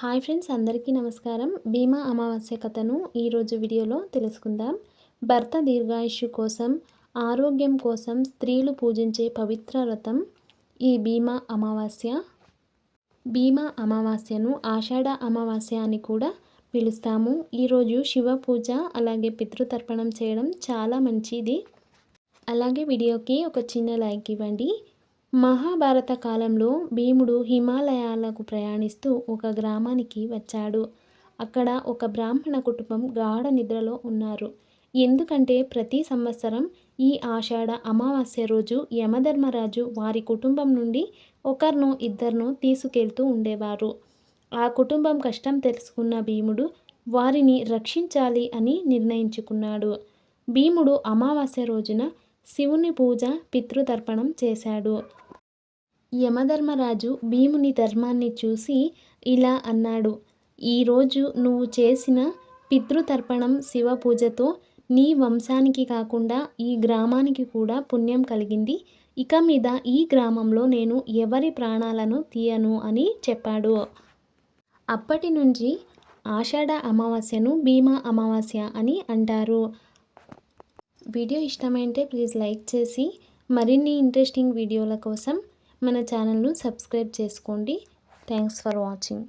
Hi friends అందరికీ నమస్కారం. భీమా అమావాస్య కథను ఈరోజు వీడియోలో తెలుసుకుందాం. భర్త దీర్ఘాయుష్యు కోసం ఆరోగ్యం కోసం స్త్రీలు పూజించే పవిత్ర వ్రతం ఈ భీమా అమావాస్య. భీమా అమావాస్యను ఆషాఢ అమావాస్య అని కూడా పిలుస్తాము. ఈరోజు శివ పూజ అలాగే పితృతర్పణం చేయడం చాలా మంచిది. అలాగే వీడియోకి ఒక చిన్న లైక్ ఇవ్వండి. మహాభారత కాలంలో భీముడు హిమాలయాలకు ప్రయాణిస్తూ ఒక గ్రామానికి వచ్చాడు. అక్కడ ఒక బ్రాహ్మణ కుటుంబం గాఢ నిద్రలో ఉన్నారు. ఎందుకంటే ప్రతి సంవత్సరం ఈ ఆషాఢ అమావాస్య రోజు యమధర్మరాజు వారి కుటుంబం నుండి ఒకరినో ఇద్దరినో తీసుకెళ్తూ ఉండేవారు. ఆ కుటుంబం కష్టం తెలుసుకున్న భీముడు వారిని రక్షించాలి అని నిర్ణయించుకున్నాడు. భీముడు అమావాస్య రోజున శివుని పూజ పితృతర్పణం చేశాడు. యమధర్మరాజు భీముని ధర్మాన్ని చూసి ఇలా అన్నాడు ఈరోజు నువ్వు చేసిన పితృతర్పణం శివ పూజతో నీ వంశానికి కాకుండా ఈ గ్రామానికి కూడా పుణ్యం కలిగింది. ఇక మీద ఈ గ్రామంలో నేను ఎవరి ప్రాణాలను తీయను అని చెప్పాడు. అప్పటి నుంచి ఆషాఢ అమావాస్యను భీమా అమావాస్య అని అంటారు. వీడియో ఇష్టమైతే ప్లీజ్ లైక్ చేసి మరిన్ని ఇంట్రెస్టింగ్ వీడియోల కోసం మన ఛానల్ను సబ్స్క్రైబ్ చేసుకోండి. Thanks for watching.